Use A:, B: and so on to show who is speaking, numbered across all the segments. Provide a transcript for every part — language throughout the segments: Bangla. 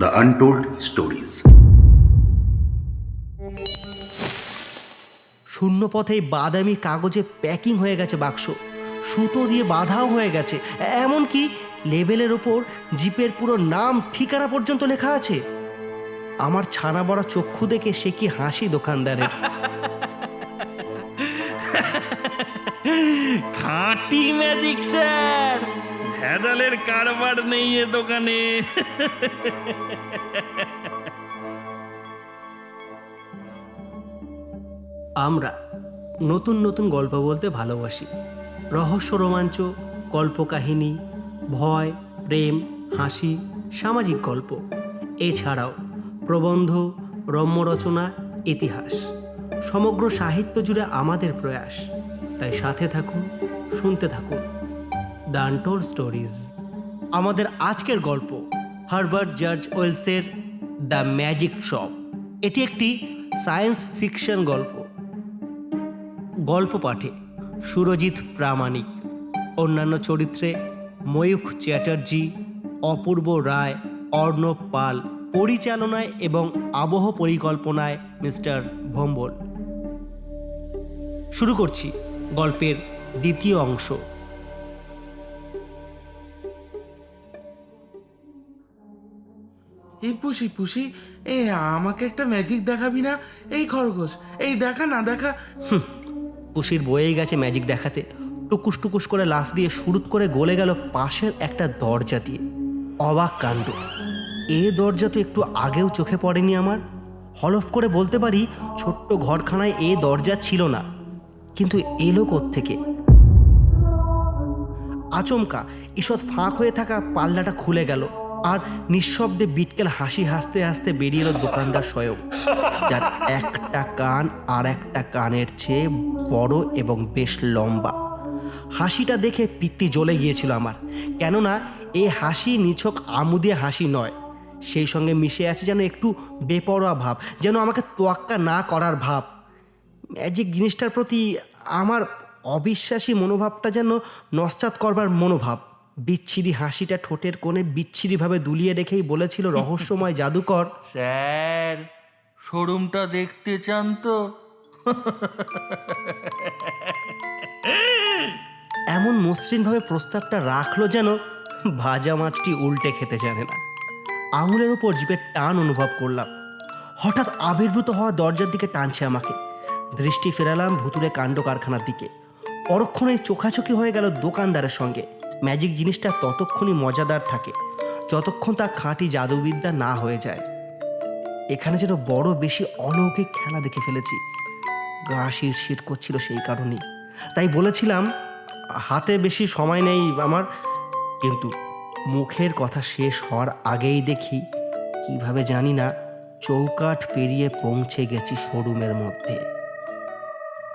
A: দ্য আনটোল্ড স্টোরিজ
B: শূন্য পথেই বাদামি কাগজে প্যাকিং হয়ে গেছে বাক্স। সুতো দিয়ে বাঁধাও হয়ে গেছে। এমনকি লেবেলের ওপর জিপের পুরো নাম ঠিকানা পর্যন্ত লেখা আছে। আমার ছানা বড়া চক্ষু দেখে সে কি হাসি দোকানদারের?
C: খাঁটি ম্যাজিক স্যার! ভেদালের কারবার নেই এ দোকানে
B: আমরা নতুন নতুন গল্প বলতে ভালোবাসি রহস্য রোমাঞ্চ কল্পকাহিনী ভয় প্রেম হাসি সামাজিক গল্প এছাড়াও প্রবন্ধ রম্যরচনা ইতিহাস সমগ্র সাহিত্য জুড়ে আমাদের প্রয়াস তাই সাথে থাকুন শুনতে থাকুন ডান্টোর স্টোরিজ আমাদের আজকের গল্প হারবার্ট জর্জ ওয়েলসের দ্য ম্যাজিক শপ এটি একটি সায়েন্স ফিকশন গল্প। গল্প পাঠে সুরজিৎ প্রামাণিক, অন্যান্য চরিত্রে ময়ূখ চ্যাটার্জি, অপূর্ব রায়, অর্ণব পাল, পরিচালনায় এবং আবহ পরিকল্পনায় মিস্টার ভম্বল। শুরু করছি গল্পের দ্বিতীয় অংশ।
D: পুষি পুষি, এ, আমাকে একটা ম্যাজিক দেখাবি না? এই খরগোশ, এই দেখা না দেখা।
B: পুষির বয়ে গেছে ম্যাজিক দেখাতে। টুকুস টুকুস করে লাফ দিয়ে শুরুত করে গলে গেল পাশের একটা দরজা দিয়ে। অবাক কাণ্ড। এ দরজা তো একটু আগেও চোখে পড়েনি আমার। হলফ করে বলতে পারি, ছোট্ট ঘরখানায় এ দরজা ছিল না। কিন্তু এলো থেকে আচমকা, ঈষৎ ফাঁক হয়ে থাকা পাল্লাটা খুলে গেল। আর নিঃশব্দে বিটকেল হাসি হাসতে হাসতে বেরিয়ে এলো দোকানদার স্বয়ং, যার একটা কান আর একটা কানের চেয়ে বড় এবং বেশ লম্বা। হাসিটা দেখে পিত্তি জ্বলে গিয়েছিল আমার, কেননা এই হাসি নিছক আমুদে হাসি নয়। সেই সঙ্গে মিশে আছে যেন একটু বেপরোয়া ভাব, যেন আমাকে তোয়াক্কা না করার ভাব। ম্যাজিক জিনিসটার প্রতি আমার অবিশ্বাসী মনোভাবটা যেন নস্বাত করবার মনোভাব। বিচ্ছিরি হাসিটা ঠোঁটের কোণে বিচ্ছিরিভাবে দুলিয়ে রেখেই বলেছিল রহস্যময় জাদুকর।
C: স্যার শোরুমটা দেখতে চান তো।
B: এমন মসৃণভাবে প্রস্তাবটা রাখল যেন ভাজা মাছটি উল্টে খেতে জানে না। আঙুলের উপর জিপের টান অনুভব করলাম। হঠাৎ আবির্ভূত হওয়া দরজার দিকে টানছে আমাকে। দৃষ্টি ফেরালাম ভুতুরে কাণ্ড কারখানার দিকে। পরক্ষণে চোখাচোখি হয়ে গেল দোকানদারের সঙ্গে। ম্যাজিক জিনিসটা ততক্ষণই মজাদার থাকে, যতক্ষণ তা খাঁটি জাদুবিদ্যা না হয়ে যায়। এখানে যেন বড় বেশি অলৌকিক খেলা দেখে ফেলেছি। গা শিরশির করছিল সেই কারণেই। তাই বলেছিলাম, হাতে বেশি সময় নেই আমার, কিন্তু মুখের কথা শেষ হওয়ার আগেই দেখি, কীভাবে জানি না, চৌকাঠ পেরিয়ে পৌঁছে গেছি শোরুমের মধ্যে।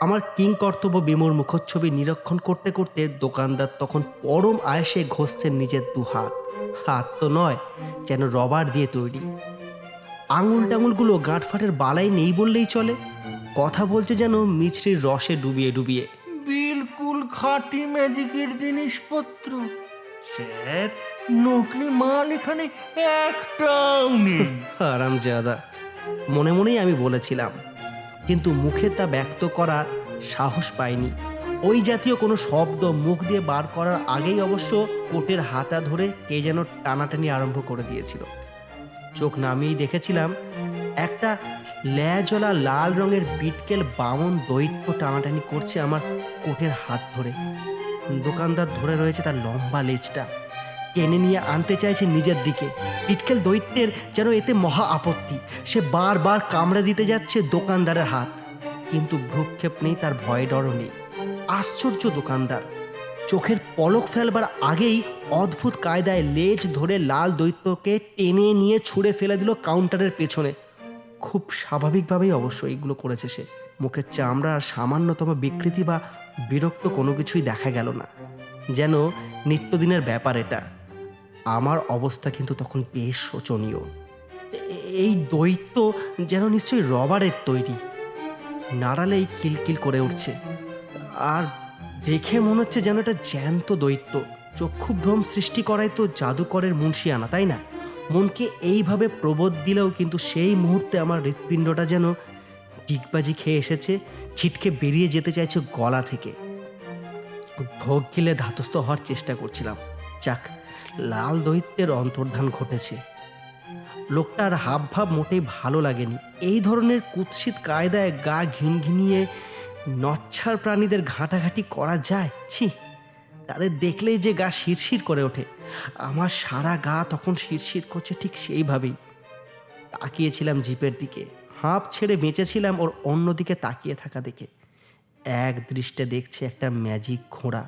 B: আমার কিং কর্তব্য বিমূর মুখচ্ছবি নিরীক্ষণ করতে করতে দোকানদার তখন পরম আয়েসে ঘষছেন নিজের দু হাত। হাত তো নয় যেন রবার দিয়ে তৈরি। আঙুল টাঙুলগুলো গাঁটফাটের বালাই নেই বললেই চলে। কথা বলছে যেন মিছরির রসে ডুবিয়ে ডুবিয়ে।
C: বিলকুল খাঁটি ম্যাজিকের জিনিসপত্র। স্যার নকলি মাল এখানে একটাও নেই।
B: আরাম জাদা মনে মনেই আমি বলেছিলাম কিন্তু মুখে তা ব্যক্ত করার সাহস পায়নি। ওই জাতীয় কোনো শব্দ মুখ দিয়ে বার করার আগেই অবশ্য কোটের হাতা ধরে কে যেন টানাটানি আরম্ভ করে দিয়েছিল। চোখ নামিয়েই দেখেছিলাম, একটা ল্যাজলা লাল রঙের বিটকেল বামন দৈত্য টানাটানি করছে আমার কোটের হাত ধরে। দোকানদার ধরে রয়েছে তার লম্বা লেজটা। টেনে নিয়ে আনতে চাইছে নিজের দিকে। পিটকেল দৈত্যের যেন এতে মহা আপত্তি। সে বারবার কামড়ে দিতে যাচ্ছে দোকানদারের হাত। কিন্তু ভ্রুক্ষেপ নেই, তার ভয় ডরও নেই। আশ্চর্য দোকানদার। চোখের পলক ফেলবার আগেই অদ্ভুত কায়দায় লেজ ধরে লাল দৈত্যকে টেনে নিয়ে ছুঁড়ে ফেলে দিল কাউন্টারের পেছনে। খুব স্বাভাবিকভাবেই অবশ্য এইগুলো করেছে সে। মুখের চামড়া আর সামান্যতম বিকৃতি বা বিরক্ত কোনো কিছুই দেখা গেল না। যেন নিত্যদিনের ব্যাপার এটা। আমার অবস্থা কিন্তু তখন বেশ শোচনীয়। এই দৈত্য যেন নিশ্চয়ই রবারের তৈরি। নাড়ালেই কিলকিল করে উঠছে। আর দেখে মনে হচ্ছে যেন এটা জ্যান্ত দৈত্য। চক্ষুভ্রম সৃষ্টি করাই তো জাদুকরের মুন্সিয়ানা, তাই না? মনকে এইভাবে প্রবোধ দিলেও কিন্তু সেই মুহূর্তে আমার হৃৎপিণ্ডটা যেন ডিগবাজি খেয়ে এসেছে, ছিটকে বেরিয়ে যেতে চাইছে গলা থেকে। ভোগ গিলে ধাতস্থ হওয়ার চেষ্টা করছিলাম। যাক লাল দৈত্যের অন্তর্ধান ঘটেছে। লোকটার হাবভাব মোটেই ভালো লাগেনি। এই ধরনের কুৎসিত কায়দায় গা ঘিনঘিনিয়ে নচ্ছার প্রাণীদের ঘাঁটাঘাঁটি করা যায়? ছি, তাদের দেখলেই যে গা শিরশির করে ওঠে। আমার সারা গা তখন শিরশির করছে ঠিক সেইভাবেই। তাকিয়েছিলাম জিপের দিকে। হাঁপ ছেড়ে বেঁচেছিলাম ওর অন্যদিকে তাকিয়ে থাকা দেখে। এক দৃষ্টে দেখছে একটা ম্যাজিক ঘোড়া।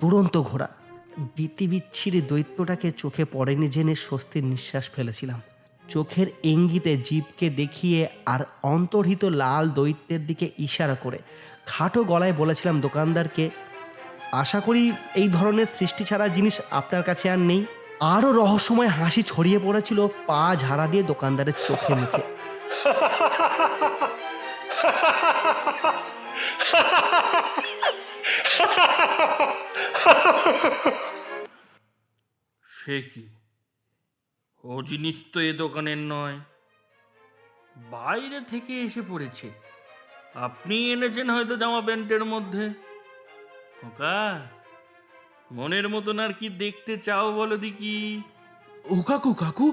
B: দুরন্ত ঘোড়া। বিতি বিচ্ছিরি দৈত্যটাকে চোখে পড়েনি জেনে স্বস্তির নিঃশ্বাস ফেলেছিলাম। চোখের ইঙ্গিতে জীবকে দেখিয়ে আর অন্তর্হিত লাল দৈত্যের দিকে ইশারা করে খাটো গলায় বলেছিলাম, দোকানদারকে, আশা করি এই ধরনের সৃষ্টি ছাড়া জিনিস আপনার কাছে আর নেই। আরও রহস্যময় হাসি ছড়িয়ে পড়েছিল পা ঝাড়া দিয়ে দোকানদারের চোখে মুখে।
C: সে কি? ও জিনিস তো এ দোকানের নয়। বাইরে থেকে এসে পড়েছে। আপনি এনেছেন হয়তো জামা প্যান্টের মধ্যে। ওকা মনের মতন আর কি দেখতে চাও বলো দেখি।
D: ও কাকু কাকু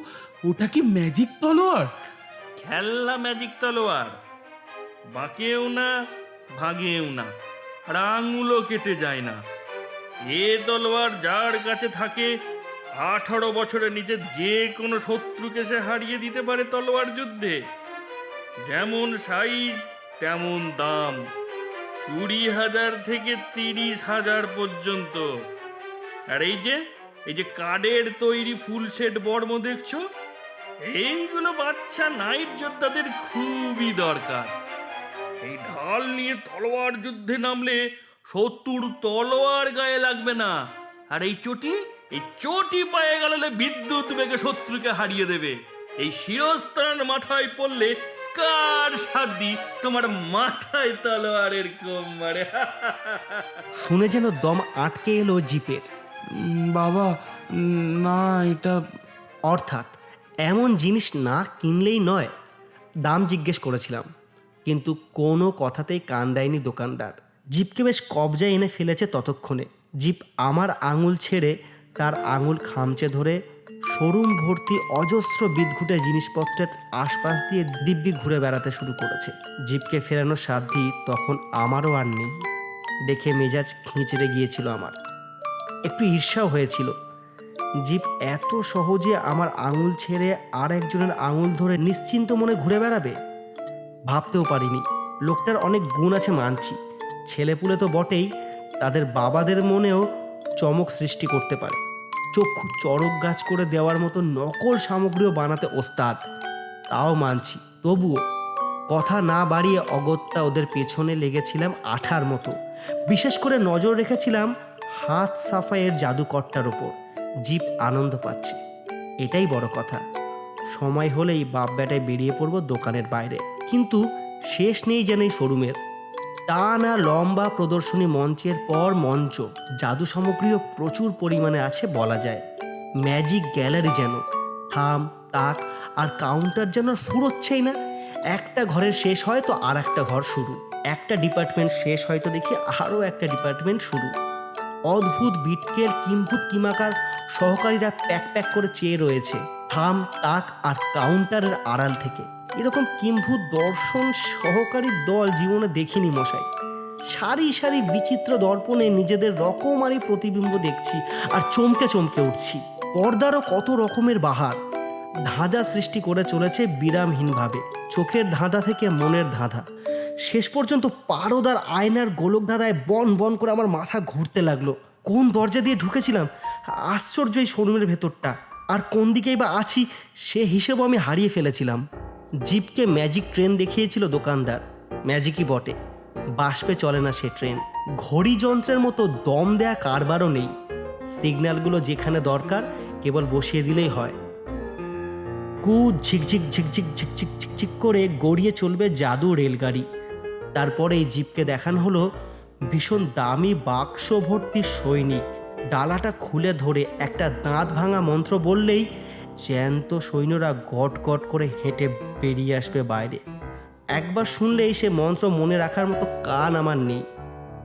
D: ওটা কি ম্যাজিক তলোয়ার?
C: খেলনা ম্যাজিক তলোয়ার। বাঁকেও না ভাগেও না। আঙুলও কেটে যায় না। এ তলোয়ার যার কাছে থাকে, আঠারো বছরের নিচে যে কোনো শত্রুকে সে হারিয়ে দিতে পারে তলোয়ার যুদ্ধে। যেমন সাইজ, তেমন দাম। কুড়ি হাজার থেকে তিরিশ হাজার পর্যন্ত। আর এই যে এই যে কাঠের তৈরি ফুল সেট বর্ম দেখছ? এইগুলো বাচ্চা নাইট যোদ্ধাদের খুবই দরকার। এই ঢাল নিয়ে তলোয়ার যুদ্ধে নামলে শত্রুর তলোয়ার গায়ে লাগবে না। আর এই চটি এই চটি পায়ে গেলে বিদ্যুৎ বেগে শত্রুকে হারিয়ে দেবে। এই শিরস্ত্রাণ মাথায় পড়লে কার সাদি তোমার মাথায় তলোয়ারের কম মারে।
B: শুনে যেন দম আটকে এলো জিপের।
D: বাবা না, এটা
B: অর্থাৎ, এমন জিনিস না কিনলেই নয়, দাম জিজ্ঞেস করেছিলাম। কিন্তু কোনো কথাতেই কান দেয়নি দোকানদার। জিপকে বেশ কবজায় এনে ফেলেছে ততক্ষণে। জিপ আমার আঙুল ছেড়ে তার আঙুল খামচে ধরে শোরুম ভর্তি অজস্র বিদঘুটে জিনিসপত্রের আশপাশ দিয়ে দিব্যি ঘুরে বেড়াতে শুরু করেছে। জিপকে ফেরানোর সাধ্যি তখন আমারও আর নেই। দেখে মেজাজ খিঁচড়ে গিয়েছিল আমার। একটু ঈর্ষাও হয়েছিল। জীব এত সহজে আমার আঙুল ছেড়ে আর একজনের আঙুল ধরে নিশ্চিন্ত মনে ঘুরে বেড়াবে? ভাবতেও পারিনি। লোকটার অনেক গুণ আছে মানছি। ছেলেপুলে তো বটেই, তাদের বাবাদের মনেও চমক সৃষ্টি করতে পারে। চক্ষু চড়ক গাছ করে দেওয়ার মতো নকল সামগ্রীও বানাতে ওস্তাদ। তাও মানছি, তবুও কথা না বাড়িয়ে অগত্যা ওদের পেছনে লেগেছিলাম আঠার মতো। বিশেষ করে নজর রেখেছিলাম হাত সাফাইয়ের জাদুকরটার ওপর। জীব আনন্দ পাচ্ছে। এটাই বড় কথা। সময় হলেই বাপ বেটায় বেরিয়ে পড়ব দোকানের বাইরে। কিন্তু শেষ নেই যেন এই শোরুমের। টানা লম্বা প্রদর্শনী মঞ্চের পর মঞ্চ, জাদু সামগ্রীও প্রচুর পরিমাণে আছে বলা যায়। ম্যাজিক গ্যালারি যেন, থাম, তাক আর কাউন্টার যেন ফুরোচ্ছেই না। একটা ঘরের শেষ হয় তো আর একটা ঘর শুরু। একটা ডিপার্টমেন্ট শেষ হয়তো দেখি আরও একটা ডিপার্টমেন্ট শুরু। অদ্ভুত বিটকেল কিম্ভূত কিমাকার সহকারীরা প্যাক প্যাক করে চেয়ে রয়েছে, থাম, তাক আর কাউন্টারের আড়াল থেকে। এরকম কিম্ভূত দর্শন সহকারী দল জীবনে দেখিনি মশাই। সারি সারি বিচিত্র দর্পণে নিজেদের রকমারি প্রতিবিম্ব দেখছি আর চমকে চমকে উঠছি। পর্দারও কত রকমের বাহার। ধাঁধা সৃষ্টি করে চলেছে বিরামহীনভাবে। চোখের ধাঁধা থেকে মনের ধাঁধা। শেষ পর্যন্ত পারদার আয়নার গোলক ধাঁধায় বন বন করে আমার মাথা ঘুরতে লাগল। কোন দরজা দিয়ে ঢুকেছিলাম? আশ্চর্য এই শোরুমের ভেতরটা। আর কোন দিকেই বা আছি, সে হিসেবে আমি হারিয়ে ফেলেছিলাম। জিপকে ম্যাজিক ট্রেন দেখিয়েছিল দোকানদার। ম্যাজিকই বটে। বাষ্পে চলে না সে ট্রেন। ঘড়ি যন্ত্রের মতো দম দেয়া কারবারও নেই। সিগন্যালগুলো যেখানে দরকার, কেবল বসিয়ে দিলেই হয়। কু ঝিকঝিক ঝিকঝিক ঝিকঝিক ঝিকঝিক করে গড়িয়ে চলবে জাদু রেলগাড়ি। তারপরে এই জিপকে দেখানো হলো ভীষণ দামি বাক্স ভর্তি সৈনিক। ডালাটা খুলে ধরে একটা দাঁত ভাঙা মন্ত্র বললেই জ্যান্ত সৈন্যরা গট গট করে হেঁটে বেরিয়ে আসবে বাইরে। একবার শুনলেই সে মন্ত্র মনে রাখার মতো কান আমার নেই।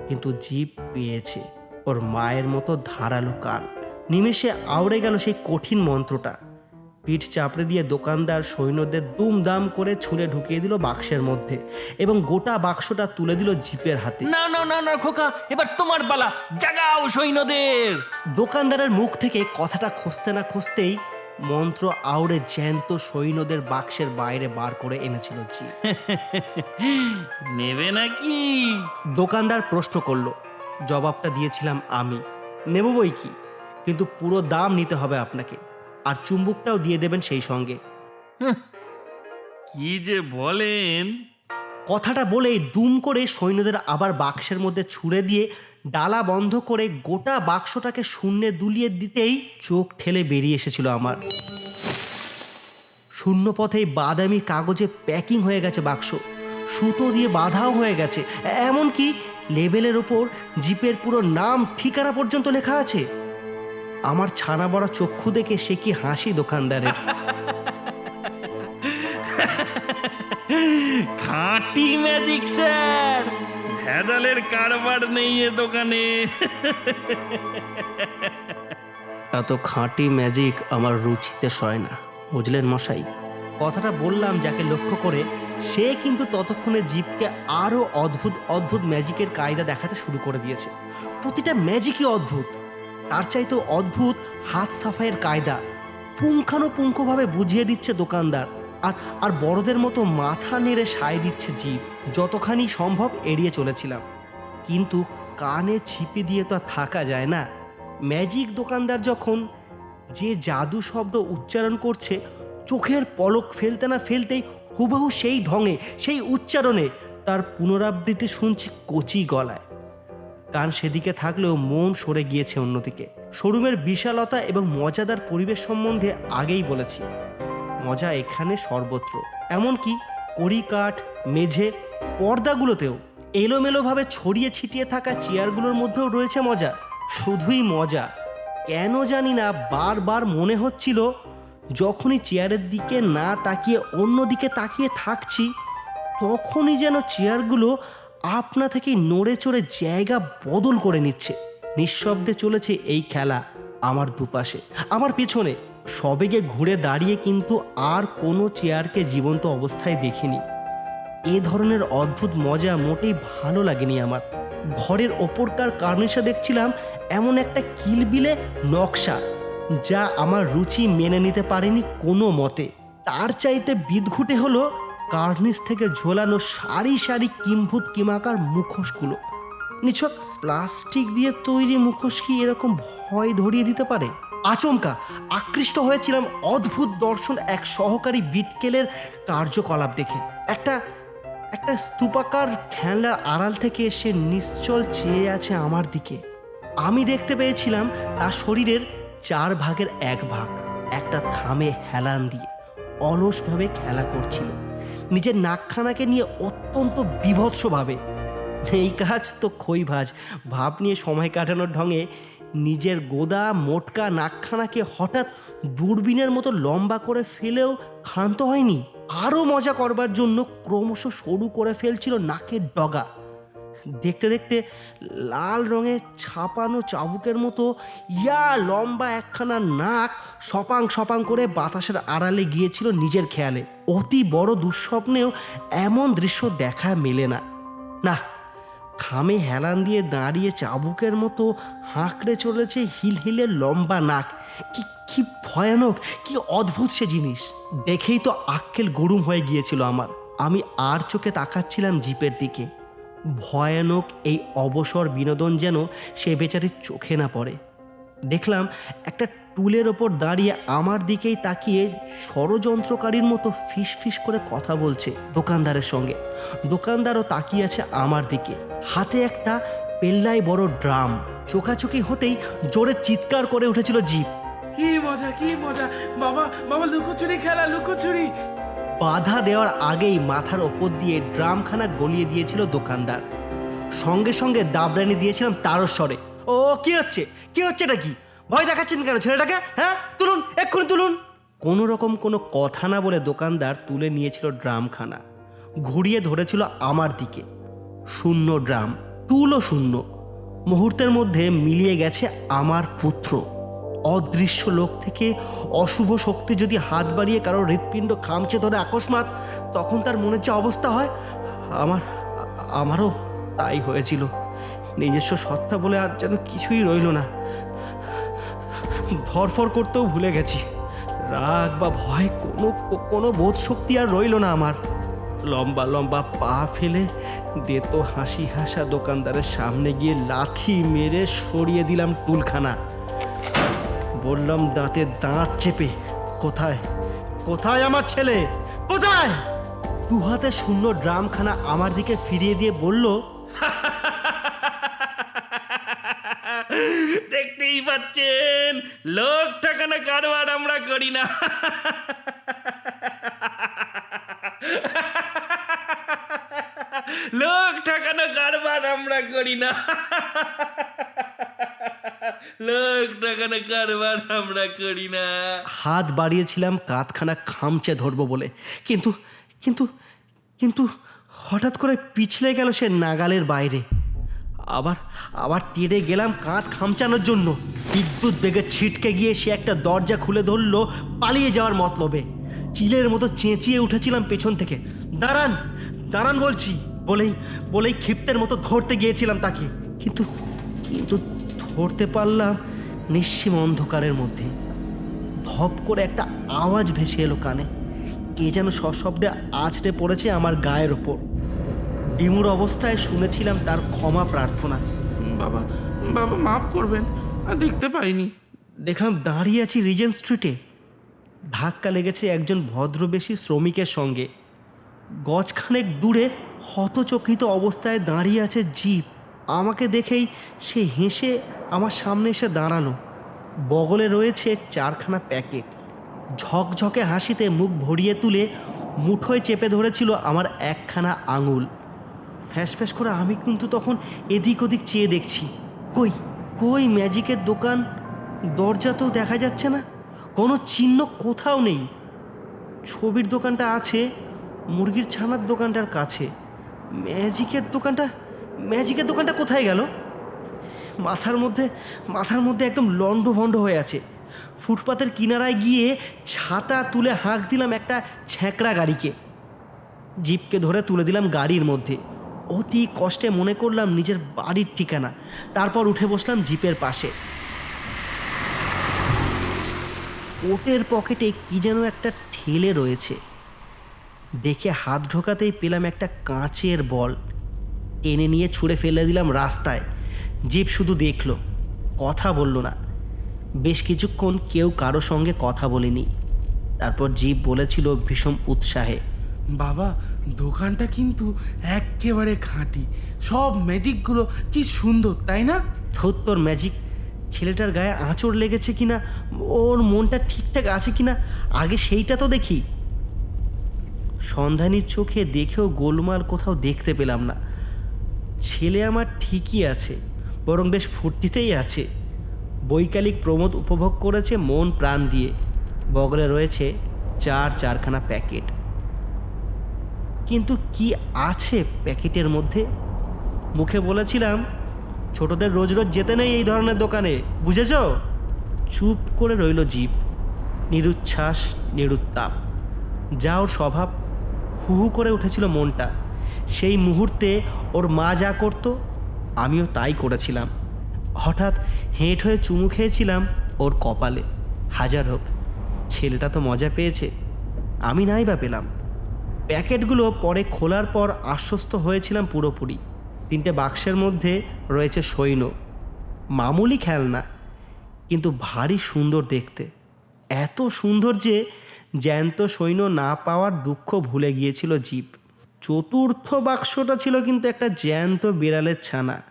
B: কিন্তু জীব পেয়েছে ওর মায়ের মতো ধারালো কান। নিমেষে আউড়ে গেল সেই কঠিন মন্ত্রটা। পিঠ চাপড়ে দিয়ে দোকানদার সৈন্যদের দুমদাম করে ছুঁড়ে ঢুকিয়ে দিল বাক্সের মধ্যে এবং গোটা বাক্সটা তুলে দিল জিপের হাতে।
A: না না না না খোকা এবার তোমার পালা জাগাও সৈন্যদের!
B: দোকানদারের মুখ থেকে কথাটা খুঁজতে না খুঁজতেই মন্ত্র আউড়ে জ্যান্ত সৈন্যদের বাক্সের বাইরে বার করে এনেছিল জি।
C: নেবে নাকি?
B: দোকানদার প্রশ্ন করল জবাবটা দিয়েছিলাম আমি। নেব বই কি? কিন্তু পুরো দাম নিতে হবে আপনাকে আর চুম্বুকটাও দিয়ে দেবেন সেই সঙ্গে।
C: কি যে বলেন?
B: কথাটা বলেই দুম করে সৈন্যদের আবার বাক্সের মধ্যে ছুঁড়ে দিয়ে ডালা বন্ধ করে গোটা বাক্সটাকে শূন্যে দুলিয়ে দিতেই চোখ ঠেলে বেরিয়ে এসেছিল আমার। শূন্য পথেই বাদামি কাগজে প্যাকিং হয়ে গেছে বাক্স। সুতো দিয়ে বাঁধাও হয়ে গেছে। এমনকি লেবেলের ওপর জিপের পুরো নাম, ঠিকানা পর্যন্ত লেখা আছে। আমার ছানা বড়া চক্ষু দেখে সে কি হাসি দোকানদারের?
C: খাঁটি ম্যাজিক, স্যার! ভেদালের কারবার নেই এ দোকানে।
B: এত খাঁটি ম্যাজিক আমার রুচিতে সয় না, বুঝলেন মশাই? কথাটা বললাম যাকে লক্ষ্য করে সে কিন্তু ততক্ষণে জীবকে আরও অদ্ভুত অদ্ভুত ম্যাজিকের কায়দা দেখাতে শুরু করে দিয়েছে। প্রতিটা ম্যাজিকই অদ্ভুত। তার চাইতেও অদ্ভুত হাত সাফাইয়ের কায়দা পুঙ্খানুপুঙ্খভাবে বুঝিয়ে দিচ্ছে দোকানদার। আর আর বড়দের মতো মাথা নেড়ে সায় দিচ্ছে জীব। যতখানি সম্ভব এড়িয়ে চলেছিলাম। কিন্তু কানে ছিপি দিয়ে তো আর থাকা যায় না। ম্যাজিক দোকানদার যখন যে জাদু শব্দ উচ্চারণ করছে, চোখের পলক ফেলতে না ফেলতেই হুবহু সেই ঢঙে, সেই উচ্চারণে তার পুনরাবৃত্তি শুনছি কচি গলায়। কান সেদিকে থাকলেও মন সরে গিয়েছে অন্যদিকে। শোরুমের বিশালতা এবং মজাদার পরিবেশ সম্বন্ধে আগেই বলেছি। মজা এখানে সর্বত্র। এমনকি কড়িকাঠ, মেঝে, পর্দাগুলোতেও এলোমেলোভাবে ছড়িয়ে ছিটিয়ে থাকা চেয়ারগুলোর মধ্যেও রয়েছে মজা। শুধুই মজা। কেন জানি না বারবার মনে হচ্ছিল, যখনই চেয়ারের দিকে না তাকিয়ে অন্য দিকে তাকিয়ে থাকছি, তখনই যেন চেয়ারগুলো আপনা থেকেই নড়ে চড়ে জায়গা বদল করে নিচ্ছে। নিঃশব্দে চলেছে এই খেলা আমার দুপাশে, আমার পিছনে। সবেগে ঘুরে দাঁড়িয়ে কিন্তু আর কোনো চেয়ারকে জীবন্ত অবস্থায় দেখিনি। এ ধরনের অদ্ভুত মজা মোটেই ভালো লাগেনি আমার। ঘরের ওপরকার কার্নিশে দেখছিলাম এমন একটা কিলবিলে নকশা, যা আমার রুচি মেনে নিতে পারেনি কোনো মতে। তার চাইতে বিদঘুটে হলো কার্নিস থেকে ঝোলানো সারি সারি কিম্ভূত কিমাকার মুখোশগুলো। নিছক প্লাস্টিক দিয়ে তৈরি মুখোশ কি এরকম ভয় ধরিয়ে দিতে পারে? আচমকা আকৃষ্ট হয়েছিলাম অদ্ভুত দর্শন এক সহকারী বিটকেলের কার্যকলাপ দেখে। একটা একটা স্তূপাকার খেলনার আড়াল থেকে সে নিশ্চল চেয়ে আছে আমার দিকে। আমি দেখতে পেয়েছিলাম তার শরীরের চার ভাগের এক ভাগ। একটা থামে হেলান দিয়ে অলসভাবে খেলা করছিল। নিজের নাকখানাকে নিয়ে অত্যন্ত বিভৎসভাবে। এই কাজ তো খই ভাজ ভাব নিয়ে সময় কাটানোর ঢঙে নিজের গোদা, মোটকা নাকখানাকে হঠাৎ দূরবীনের মতো লম্বা করে ফেলেও ক্ষান্ত হয়নি। আরও মজা করবার জন্য ক্রমশ সরু করে ফেলছিল নাকের ডগা। দেখতে দেখতে লাল রঙের ছাপানো চাবুকের মতো ইয়া লম্বা একখানা নাক সপাং সপাং করে বাতাসের আড়ালে গিয়েছিল নিজের খেয়ালে। অতি বড় দুঃস্বপ্নেও এমন দৃশ্য দেখা মেলে না। না খামে হেলান দিয়ে দাঁড়িয়ে চাবুকের মতো হাঁকড়ে চলেছে হিল হিলের লম্বা নাক। কি কি ভয়ানক, কি অদ্ভুত সে জিনিস। দেখেই তো আক্কেল গরুম হয়ে গিয়েছিল আমার। আমি আর চোখে তাকাচ্ছিলাম জিপের দিকে। ভয়ানক এই অবসর বিনোদন যেন সে বেচারির চোখে না পড়ে। দেখলাম একটা টুলের ওপর দাঁড়িয়ে আমার দিকেই তাকিয়ে ষড়যন্ত্রকারীর মতো ফিস ফিস করে কথা বলছে দোকানদারের সঙ্গে। দোকানদারও তাকিয়ে আছে আমার দিকে। হাতে একটা পেল্লাই বড় ড্রাম। চোখাচোখি হতেই জোরে চিৎকার করে উঠেছিল জিপ।
D: কি মজা কি মজা। বাবা বাবা লুকোচুরি খেলা লুকোচুরি।
B: বাধা দেওয়ার আগেই মাথার ওপর দিয়ে ড্রামখানা গলিয়ে দিয়েছিল দোকানদার। সঙ্গে সঙ্গে দাবরানি দিয়েছিলাম তারস্বরে। ও, কি হচ্ছে? কি হচ্ছে এটা কি? ভয় দেখাচ্ছেন কেন ছেলেটাকে? হ্যাঁ? তুলুন, এক্ষুনি তুলুন। কোনো রকম কোনো কথা না বলে দোকানদার তুলে নিয়েছিল ড্রামখানা। ঘুরিয়ে ধরেছিল আমার দিকে। শূন্য ড্রাম, টুলও শূন্য। মুহূর্তের মধ্যে মিলিয়ে গেছে আমার পুত্র। অদৃশ্য লোক থেকে অশুভ শক্তি যদি হাত বাড়িয়ে কারও হৃৎপিণ্ড খামচে ধরে আকস্মাত তখন তার মনের যে অবস্থা হয়, আমার, আমারও তাই হয়েছিল। নিজস্ব সত্তা বলে আর যেন কিছুই রইল না। ধরফর করতেও ভুলে গেছি। রাগ বা ভয় কোনো কোনো বোধ শক্তি আর রইল না আমার। লম্বা লম্বা পা ফেলে দেতো হাসি হাসা দোকানদারের সামনে গিয়ে লাথি মেরে সরিয়ে দিলাম টুলখানা। বললাম, দাঁতে দাঁত চেপে, কোথায়? কোথায় আমার ছেলে? কোথায়? দু হাতে শূন্য ড্রামখানা আমার দিকে ফিরিয়ে দিয়ে বলল
C: দেখতেই পাচ্ছেন। লোক টাকানা কারবার আমরা করি না। লোক ঠকানো কারবার আমরা করি না। লোক ঠকানো কারবার আমরা করি না।
B: হাত বাড়িয়েছিলাম কাতখানা খামচে ধরবো বলে। কিন্তু কিন্তু কিন্তু হঠাৎ করে পিছলে গেল সে নাগালের বাইরে। আবার আবার তেড়ে গেলাম কাঁধ খামচানোর জন্য। বিদ্যুৎ বেগে ছিটকে গিয়ে সে একটা দরজা খুলে ধরলো, পালিয়ে যাওয়ার মতলবে। চিলের মতো চেঁচিয়ে উঠেছিলাম পেছন থেকে। দাঁড়ান দাঁড়ান বলছি, বলেই বলেই ক্ষিপ্তের মতো ধরতে গিয়েছিলাম তাকে। কিন্তু কিন্তু ধরতে পারলাম নিঃসীম অন্ধকারের মধ্যে। ধপ করে একটা আওয়াজ ভেসে এলো কানে। কে যেন সশব্দে আছড়ে পড়েছে আমার গায়ের ওপর। ডিমুর অবস্থায় শুনেছিলাম তার ক্ষমা প্রার্থনা।
D: বাবা বাবা মাফ করবেন দেখতে পাইনি।
B: দেখলাম দাঁড়িয়ে আছি রিজেন্ট স্ট্রিটে। ধাক্কা লেগেছে একজন ভদ্রবেশী শ্রমিকের সঙ্গে। গজখানেক দূরে হতচকিত অবস্থায় দাঁড়িয়ে আছে জিপ। আমাকে দেখেই সে হেসে আমার সামনে এসে দাঁড়াল। বগলে রয়েছে চারখানা প্যাকেট। ঝকঝকে হাসিতে মুখ ভরিয়ে তুলে মুঠোয় চেপে ধরেছিল আমার একখানা আঙুল। ফ্যাস ফ্যাস করে আমি কিন্তু তখন এদিক ওদিক চেয়ে দেখছি। কই কই ম্যাজিকের দোকান? দরজা তো দেখা যাচ্ছে না। কোনো চিহ্ন কোথাও নেই। ছবির দোকানটা আছে, মুরগির ছানার দোকানটার কাছে। ম্যাজিকের দোকানটা ম্যাজিকের দোকানটা কোথায় গেল? মাথার মধ্যে মাথার মধ্যে একদম লন্ড ভন্ড হয়ে আছে। ফুটপাতের কিনারায় গিয়ে ছাতা তুলে হাঁক দিলাম একটা ছ্যাঁকড়া গাড়িকে। জিপকে ধরে তুলে দিলাম গাড়ির মধ্যে। অতি কষ্টে মনে করলাম নিজের বাড়ির ঠিকানা। তারপর উঠে বসলাম জিপের পাশে। কোটের পকেটে কি যেন একটা ঠেলে রয়েছে। দেখে হাত ঢোকাতেই পেলাম একটা কাঁচের বল। টেনে নিয়ে ছুঁড়ে ফেলে দিলাম রাস্তায়। জিপ শুধু দেখল, কথা বলল না। বেশ কিছুক্ষণ কেউ কারও সঙ্গে কথা বলেনি। তারপর জিপ বলেছিল ভীষণ উৎসাহে
D: বাবা, দোকানটা কিন্তু একেবারে খাঁটি। সব ম্যাজিকগুলো কি সুন্দর, তাই না?
B: ধত্তর ম্যাজিক। ছেলেটার গায়ে আঁচড় লেগেছে কিনা, ওর মনটা ঠিকঠাক আছে কিনা, আগে সেইটা তো দেখি। সন্ধানীর চোখে দেখেও গোলমাল কোথাও দেখতে পেলাম না। ছেলে আমার ঠিকই আছে, বরং বেশ ফুর্তিতেই আছে। বৈকালিক প্রমোদ উপভোগ করেছে মন প্রাণ দিয়ে। বগলে রয়েছে চার চারখানা প্যাকেট। কিন্তু কি আছে প্যাকেটের মধ্যে? মুখে বলেছিলাম, ছোটদের রোজ রোজ যেতে নেই এই ধরনের দোকানে, বুঝেছ? চুপ করে রইল জীব নিরুচ্ছ্বাস, নিরুত্তাপ। যা ওর স্বভাব, হু হু করে উঠেছিল মনটা। সেই মুহূর্তে ওর মা যা করত, আমিও তাই করেছিলাম। হঠাৎ হেঁট হয়ে চুমু খেয়েছিলাম ওর কপালে। হাজার হোক, ছেলেটা তো মজা পেয়েছে। আমি নাই বা পেলাম। প্যাকেটগুলো পরে খোলার পর আশ্বস্ত হয়েছিলাম পুরোপুরি। তিনটে বাক্সের মধ্যে রয়েছে সৈন্য। মামুলি খেলনা। কিন্তু ভারী সুন্দর দেখতে। এত সুন্দর যে জ্যান্ত সৈন্য না পাওয়ার দুঃখ ভুলে গিয়েছিল জীব। চতুর্থ বাক্সটা ছিল কিন্তু একটা জ্যান্ত বিড়ালের ছানা।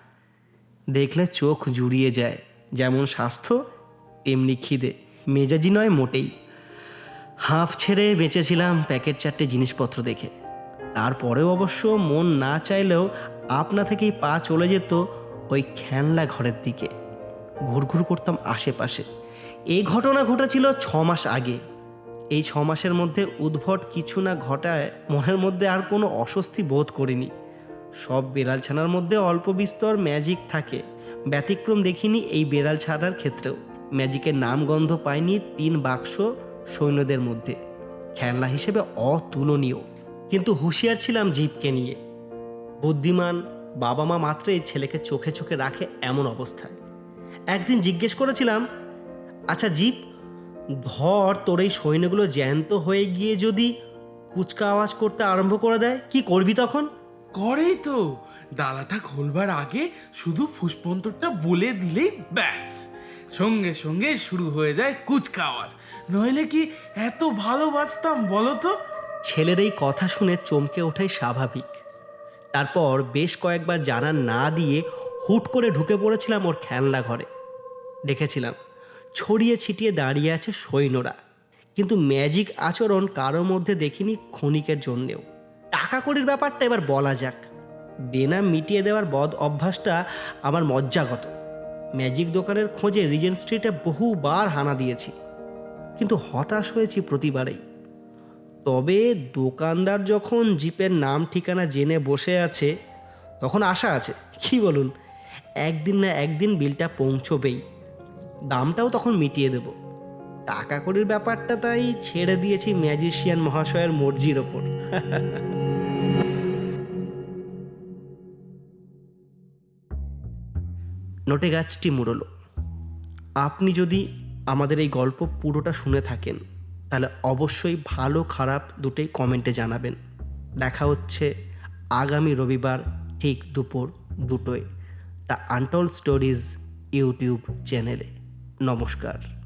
B: দেখলে চোখ জুড়িয়ে যায়। যেমন স্বাস্থ্য, তেমনি খিদে। মেজাজি নয়, মোটেই। হাঁফ ছেড়ে বেঁচেছিলাম প্যাকেট চারটে জিনিসপত্র দেখে। তারপরেও অবশ্য মন না চাইলেও আপনা থেকেই পা চলে যেত ওই খেলনা ঘরের দিকে। ঘুরঘুর করতাম আশেপাশে। এই ঘটনা ঘটেছিল ছ মাস আগে। এই ছ মাসের মধ্যে উদ্ভট কিছু না ঘটায় মনের মধ্যে আর কোনো অস্বস্তি বোধ করিনি। সব বেড়াল ছানার মধ্যে অল্প বিস্তর ম্যাজিক থাকে। ব্যতিক্রম দেখিনি এই বেড়াল ছানার ক্ষেত্রেও। ম্যাজিকের নাম গন্ধ পাইনি তিন বাক্স সৈন্যদের মধ্যে। খেলনা হিসেবে অতুলনীয়। কিন্তু হুঁশিয়ার ছিলাম জীবকে নিয়ে। বুদ্ধিমান বাবা মা মাত্রই ছেলেকে চোখে চোখে রাখে এমন অবস্থায়। একদিন জিজ্ঞেস করেছিলাম আচ্ছা জীব ধর তোর এই সৈন্যগুলো জ্যান্ত হয়ে গিয়ে যদি কুচকা আওয়াজ করতে আরম্ভ করে দেয়, কি করবি তখন?
D: করেই তো। ডালাটা খোলবার আগে শুধু ফুসপন্তরটা বলে দিলেই ব্যাস। সঙ্গে সঙ্গে শুরু হয়ে যায় কুচকা আওয়াজ। নইলে কি এত ভালোবাসতাম বলো তো?
B: ছেলের এই কথা শুনে চমকে ওঠাই স্বাভাবিক। তারপর বেশ কয়েকবার জানার না দিয়ে হুট করে ঢুকে পড়েছিলাম ওর খেলনা ঘরে। দেখেছিলাম, ছড়িয়ে ছিটিয়ে দাঁড়িয়ে আছে সৈন্যরা। কিন্তু ম্যাজিক আচরণ কারোর মধ্যে দেখিনি ক্ষণিকের জন্যেও। টাকা কড়ির ব্যাপারটা এবার বলা যাক। দেনা মিটিয়ে দেওয়ার বদ অভ্যাসটা আমার মজ্জাগত। ম্যাজিক দোকানের খোঁজে রিজেন্ট স্ট্রিটে বহুবার হানা দিয়েছি। কিন্তু হতাশ হয়েছি প্রতিবারেই। তবে দোকানদার যখন জিপের নাম ঠিকানা জেনে বসে আছে, তখন আশা আছে, কি বলুন, একদিন না একদিন বিলটা পৌঁছবেই। দামটাও তখন মিটিয়ে দেব। টাকা কড়ির ব্যাপারটা তাই ছেড়ে দিয়েছি ম্যাজিশিয়ান মহাশয়ের মর্জির ওপর। নোটে গাছটি মুড়ল। আপনি যদি আমাদের এই গল্প পুরোটা শুনে থাকেন, তাহলে অবশ্যই ভালো খারাপ দুটোই কমেন্টে জানাবেন। দেখা হচ্ছে আগামী রবিবার ঠিক দুপুর দুটোয়। দ্য আনটোল স্টোরিজ ইউটিউব চ্যানেলে। নমস্কার।